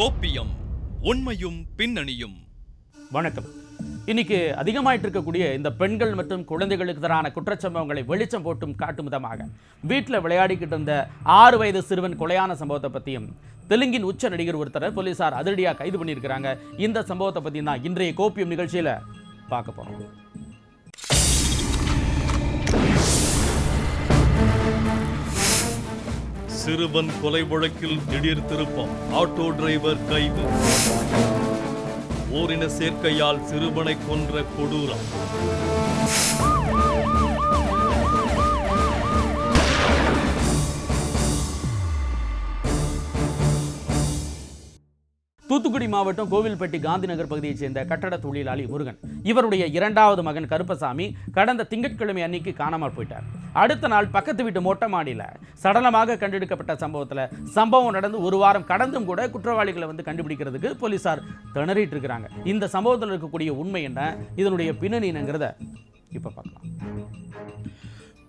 கோப்பியம் உண்மையும் பின்னணியும். வணக்கம். இன்னைக்கு அதிகமாயிட்டு இருக்கக்கூடிய இந்த பெண்கள் மற்றும் குழந்தைகளுக்கு எதிரான குற்றச்சம்பவங்களை வெளிச்சம் போட்டும் காட்டும் விதமாக வீட்டில் விளையாடிக்கிட்டு இருந்த ஆறு வயது சிறுவன் கொலையான சம்பவத்தை பற்றியும் தெலுங்கின் உச்ச நடிகர் ஒருத்தரை போலீசார் அதிரடியாக கைது பண்ணியிருக்கிறாங்க. இந்த சம்பவத்தை பற்றி தான் இன்றைய கோப்பியம் நிகழ்ச்சியில் பார்க்க போகிறோம் சிறுவன் கொலை வழக்கில் திடீர் திருப்பம். ஆட்டோ டிரைவர் கைது. ஓரின சேர்க்கையால் சிறுவனை கொன்ற கொடூரம். தூத்துக்குடி மாவட்டம் கோவில்பட்டி காந்திநகர் பகுதியைச் சேர்ந்த கட்டட தொழிலாளி முருகன். இவருடைய இரண்டாவது மகன் கருப்பசாமி கடந்த திங்கட்கிழமை அன்னைக்கு காணாமல் போயிட்டார். அடுத்த நாள் பக்கத்து வீட்டு மொட்டை மாடியில் சடலமாக கண்டெடுக்கப்பட்ட சம்பவத்தில் சம்பவம் நடந்து ஒரு வாரம் கடந்தும் கூட குற்றவாளிகளை வந்து கண்டுபிடிக்கிறதுக்கு போலீசார் திணறிட்டு இருக்கிறாங்க. இந்த சம்பவத்தில் இருக்கக்கூடிய உண்மை என்ன? இதனுடைய பின்னணி என்னங்கிறத இப்போ பார்க்கலாம்.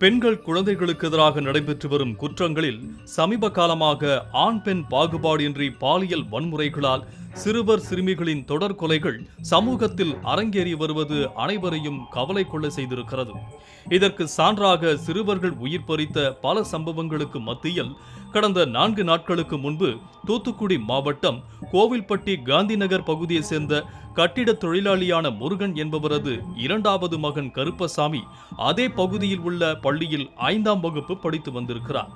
பெண்கள் குழந்தைகளுக்கு எதிராக நடைபெற்று வரும் குற்றங்களில் சமீப காலமாக ஆண் பெண் பாகுபாடின்றி பாலியல் வன்முறைகளால் சிறுவர் சிறுமிகளின் தொடர் கொலைகள் சமூகத்தில் அரங்கேறி வருவது அனைவரையும் கவலை கொள்ள செய்திருக்கிறது. இதற்கு சான்றாக சிறுவர்கள் உயிர் பறித்த பல சம்பவங்களுக்கு மத்தியில் கடந்த நான்கு நாட்களுக்கு முன்பு தூத்துக்குடி மாவட்டம் கோவில்பட்டி காந்திநகர் பகுதியைச் சேர்ந்த கட்டிட தொழிலாளியான முருகன் என்பவரது இரண்டாவது மகன் கருப்பசாமி அதே பகுதியில் உள்ள பள்ளியில் ஐந்தாம் வகுப்பு படித்து வந்திருக்கிறார்.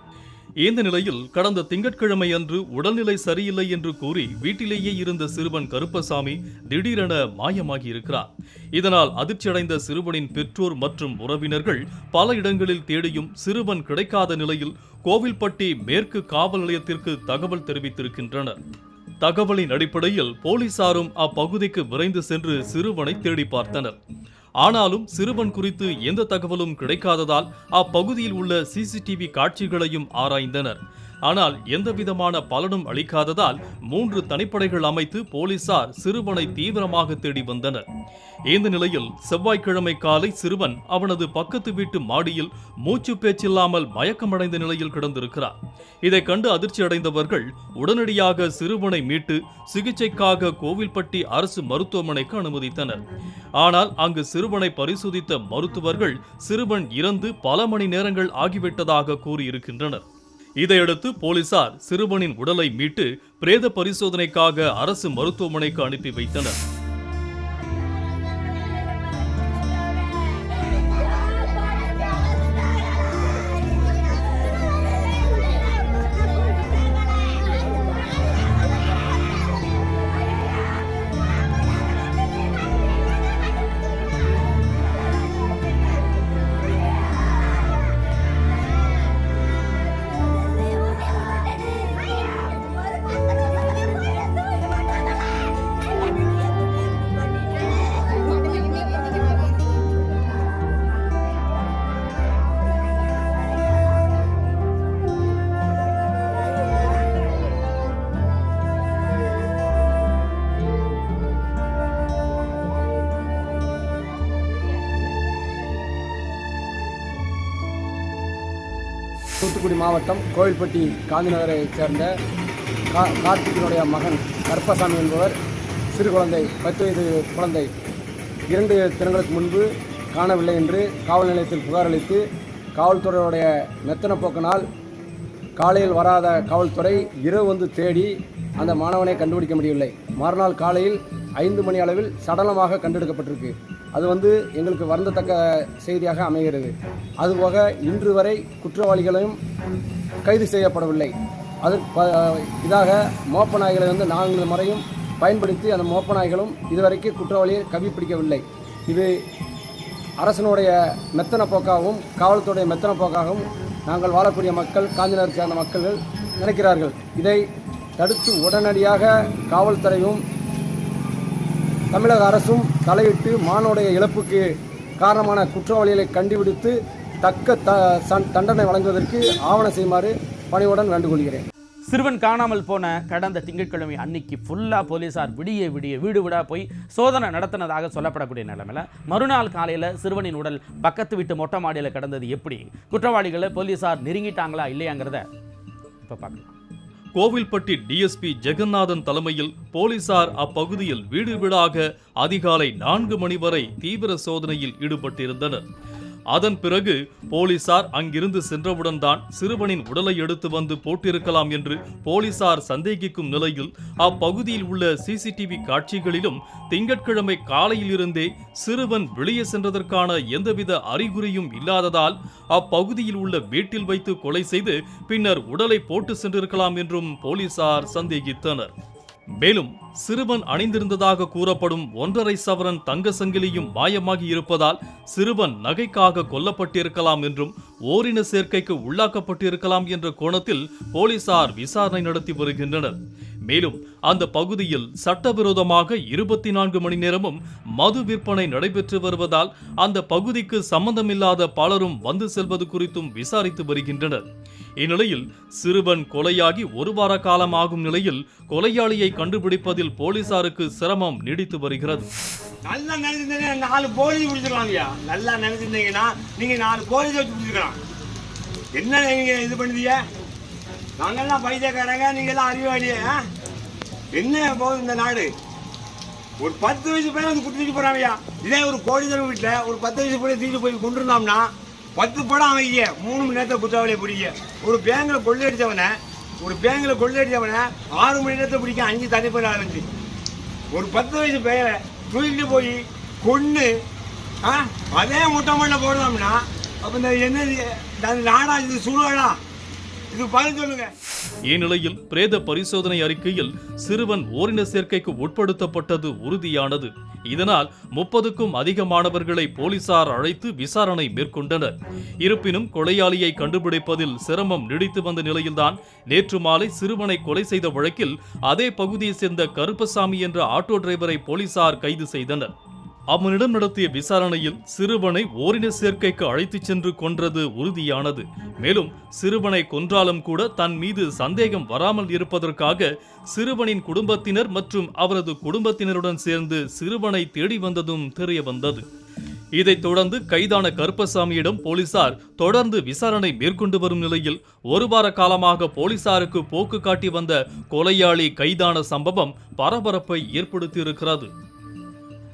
இந்த நிலையில் கடந்த திங்கட்கிழமை அன்று உடல்நிலை சரியில்லை என்று கூறி வீட்டிலேயே இருந்த சிறுவன் கருப்பசாமி திடீரென மாயமாகி இருக்கிறார் இதனால் அதிர்ச்சியடைந்த சிறுவனின் பெற்றோர் மற்றும் உறவினர்கள் பல இடங்களில் தேடியும் சிறுவன் கிடைக்காத நிலையில் கோவில்பட்டி மேற்கு காவல் நிலையத்திற்கு தகவல் தெரிவித்திருக்கின்றனர். தகவலின் அடிப்படையில் போலீசாரும் அப்பகுதிக்கு விரைந்து சென்று சிறுவனை தேடி பார்த்தனர். ஆனாலும் சிறுவன் குறித்து எந்த தகவலும் கிடைக்காததால் அப்பகுதியில் உள்ள சிசிடிவி காட்சிகளையும் ஆராய்ந்தனர். ஆனால் எந்தவிதமான பலனும் அளிக்காததால் மூன்று தனிப்படைகள் அமைத்து போலீசார் சிறுவனை தீவிரமாக தேடி வந்தனர். இந்த நிலையில் செவ்வாய்க்கிழமை காலை சிறுவன் அவனது பக்கத்து வீட்டு மாடியில் மூச்சு பேச்சில்லாமல் மயக்கமடைந்த நிலையில் கிடந்திருக்கிறார். இதை கண்டு அதிர்ச்சி அடைந்தவர்கள் உடனடியாக சிறுவனை மீட்டு சிகிச்சைக்காக கோவில்பட்டி அரசு மருத்துவமனைக்கு அனுமதித்தனர். ஆனால் அங்கு சிறுவனை பரிசோதித்த மருத்துவர்கள் சிறுவன் இறந்து பல மணி நேரங்கள் ஆகிவிட்டதாக கூறியிருக்கின்றனர். இதையடுத்து போலீசார் சிறுவனின் உடலை மீட்டு பிரேத பரிசோதனைக்காக அரசு மருத்துவமனைக்கு அனுப்பி வைத்தனர். தூத்துக்குடி மாவட்டம் கோவில்பட்டி காந்திநகரைச் சேர்ந்த கா கார்த்திகனுடைய மகன் கருப்பசாமி என்பவர் சிறு குழந்தை பத்து வயது குழந்தை. இரண்டு தினங்களுக்கு முன்பு காணவில்லை என்று காவல் நிலையத்தில் புகார் அளித்து காவல்துறையுடைய மெத்தன போக்கினால் காலையில் வராத காவல்துறை இரவு வந்து தேடி அந்த மாணவனை கண்டுபிடிக்க முடியவில்லை. மறுநாள் காலையில் ஐந்து மணி அளவில் சடலமாக கண்டெடுக்கப்பட்டிருக்கு. அது வந்து எங்களுக்கு வருந்தத்தக்க செய்தியாக அமைகிறது. அதுபோக இன்று வரை குற்றவாளிகளையும் கைது செய்யப்படவில்லை. அது ப- இதாக மோப்ப நாய்களை வந்து நான்கு முறையும் பயன்படுத்தி அந்த மோப்ப நாய்களும் இதுவரைக்கும் குற்றவாளியை கவி பிடிக்கவில்லை இது அரசனுடைய மெத்தன போக்காகவும் காவல்துறைய மெத்தன போக்காகவும் நாங்கள் வாழக்கூடிய மக்கள் காஞ்சிநகர் சேர்ந்த மக்கள் நினைக்கிறார்கள். இதை தடுத்து உடனடியாக காவல்துறையும் தமிழக அரசும் தலையிட்டு மானுடைய இழப்புக்கு காரணமான குற்றவாளிகளை கண்டுபிடித்து தக்க த தண்டனை வழங்குவதற்கு ஆவணம் செய்யுமாறு பணிவுடன் வேண்டுகொள்கிறேன். சிறுவன் காணாமல் போன கடந்த திங்கட்கிழமை அன்னைக்கு ஃபுல்லாக போலீசார் விடிய விடிய வீடு விடா போய் சோதனை நடத்தினதாக சொல்லப்படக்கூடிய நிலைமையில மறுநாள் காலையில் சிறுவனின் உடல் பக்கத்து வீட்டு மொட்டை மாடியில் கிடந்தது எப்படி? குற்றவாளிகளை போலீசார் நெருங்கிட்டாங்களா இல்லையாங்கிறத இப்போ பார்க்கலாம். கோவில்பட்டி டிஎஸ்பி ஜெகநாதன் தலைமையில் போலீசார் அப்பகுதியில் வீடு வீடாக அதிகாலை நான்கு மணி வரை தீவிர சோதனையில் ஈடுபட்டிருந்தனர். அதன் பிறகு போலீசார் அங்கிருந்து சென்றவுடன் தான் சிறுவனின் உடலை எடுத்து வந்து போட்டிருக்கலாம் என்று போலீசார் சந்தேகிக்கும் நிலையில் அப்பகுதியில் உள்ள சிசிடிவி காட்சிகளிலும் திங்கட்கிழமை காலையில் இருந்தே சிறுவன் வெளியே சென்றதற்கான எந்தவித அறிகுறியும் இல்லாததால் அப்பகுதியில் உள்ள வீட்டில் வைத்து கொலை செய்து பின்னர் உடலை போட்டு சென்றிருக்கலாம் என்றும் போலீசார் சந்தேகித்தனர். மேலும் சிறுவன் அணிந்திருந்ததாக கூறப்படும் ஒன்றரை சவரன் தங்க சங்கிலியும் மாயமாகி இருப்பதால் சிறுவன் நகைக்காக கொல்லப்பட்டிருக்கலாம் என்றும் ஓரின சேர்க்கைக்கு உள்ளாக்கப்பட்டிருக்கலாம் என்ற கோணத்தில் போலீசார் விசாரணை நடத்தி வருகின்றனர். மேலும் அந்த பகுதியில் சட்டவிரோதமாக இருபத்தி நான்கு மணி நேரமும் மது விற்பனை நடைபெற்று வருவதால் அந்த பகுதிக்கு சம்பந்தமில்லாத பலரும் வந்து செல்வது குறித்தும் விசாரித்து வருகின்றனர். இந்நிலையில் சிறுவன் கொலையாகி ஒரு வார காலம் ஆகும் நிலையில் கொலையாளியை கண்டுபிடிப்பதில் போலீசாருக்கு சிரமம் நீடித்து வருகிறது. நல்லா நினைச்சிருந்தீங்க நாலு போலீஸ் பிடிச்சிருக்கலாம் நல்லா நினைச்சிருந்தீங்கன்னா நீங்க நாலு போலீஸ் வச்சு பிடிச்சிருக்கலாம். என்ன நீங்க இது பண்ணுவீங்க நாங்கெல்லாம் பைத்தியக்காரங்க நீங்க எல்லாம் அறிவாளியே என்ன போகுது இந்த நாடு? ஒரு பத்து வயசு பையன் வந்து குட்டி தூக்கி போறாங்கய்யா. இதே ஒரு கோடிதர் வீட்டில் ஒரு பத்து வயசு பையன் தூக்கி போய் கொண்டிருந்தோம்னா பத்து படம் அமைக்க மூணு மணி நேரத்தை குற்றவாளியை பிடிக்க. ஒரு பேங்கில் கொள்ளையடித்தவனை ஒரு பேங்கில் கொள்ளையடித்தவனை ஆறு மணி நேரத்தை பிடிக்க அஞ்சு தனிப்பட ஆரம்பிச்சு. ஒரு பத்து வயசு பேரை தூக்கிட்டு போய் கொன்று ஆ அதே முட்டை மண்ணை போடலாம்னா அப்போ இந்த என்னது அது நாடா இந்நிலையில் பிரேத பரிசோதனை அறிக்கையில் சிறுவன் ஓரின சேர்க்கைக்கு உட்படுத்தப்பட்டது உறுதியானது. இதனால் முப்பதுக்கும் அதிகமானவர்களை போலீசார் அழைத்து விசாரணை மேற்கொண்டனர். இருப்பினும் கொலையாளியை கண்டுபிடிப்பதில் சிரமம் நீடித்து வந்த நிலையில்தான் நேற்று மாலை சிறுவனை கொலை செய்த வழக்கில் அதே பகுதியை சேர்ந்த கருப்பசாமி என்ற ஆட்டோ டிரைவரை போலீசார் கைது செய்தனர். அவனிடம் நடத்திய விசாரணையில் சிறுவனை ஓரின சேர்க்கைக்கு அழைத்துச் சென்று கொன்றது உறுதியானது. மேலும் சிறுவனை கொன்றாலும் கூட தன் மீது சந்தேகம் வராமல் இருப்பதற்காக சிறுவனின் குடும்பத்தினர் மற்றும் அவரது குடும்பத்தினருடன் சேர்ந்து சிறுவனை தேடி வந்ததும் தெரிய வந்தது இதைத் தொடர்ந்து கைதான கருப்பசாமியிடம் போலீசார் தொடர்ந்து விசாரணை மேற்கொண்டு வரும் நிலையில் ஒரு வார காலமாக போலீசாருக்கு போக்கு காட்டி வந்த கொலையாளி கைதான சம்பவம் பரபரப்பை ஏற்படுத்தியிருக்கிறது.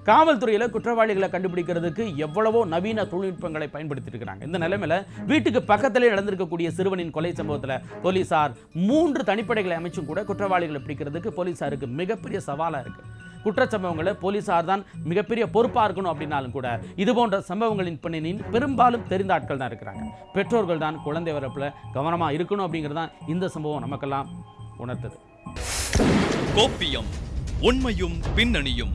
காவல்துறையில் குற்றவாளிகளை கண்டுபிடிக்கிறதுக்கு எவ்வளவோ நவீன தொழில்நுட்பங்களை பயன்படுத்திட்டு இருக்கிறாங்க இந்த நிலைமையில் வீட்டுக்கு பக்கத்திலே நடந்திருக்கக்கூடிய சிறுவனின் கொலை சம்பவத்தில் போலீசார் மூன்று தனிப்படைகளை அமைச்சும் கூட குற்றவாளிகளை பிடிக்கிறதுக்கு போலீசாருக்கு மிகப்பெரிய சவாலாக இருக்குது குற்றச்சம்பவங்களை போலீசார் தான் மிகப்பெரிய பொறுப்பாக இருக்கணும் அப்படின்னாலும் கூட இது போன்ற சம்பவங்களின் பின்னணியில் பெரும்பாலும் தெரிந்த ஆட்கள் தான் இருக்கிறாங்க. பெற்றோர்கள் தான் குழந்தை வரப்பில் கவனமாக இருக்கணும் அப்படிங்கிறது தான் இந்த சம்பவம் நமக்கெல்லாம் உணர்த்தது. கோப்பியம் உண்மையும் பின்னணியும்.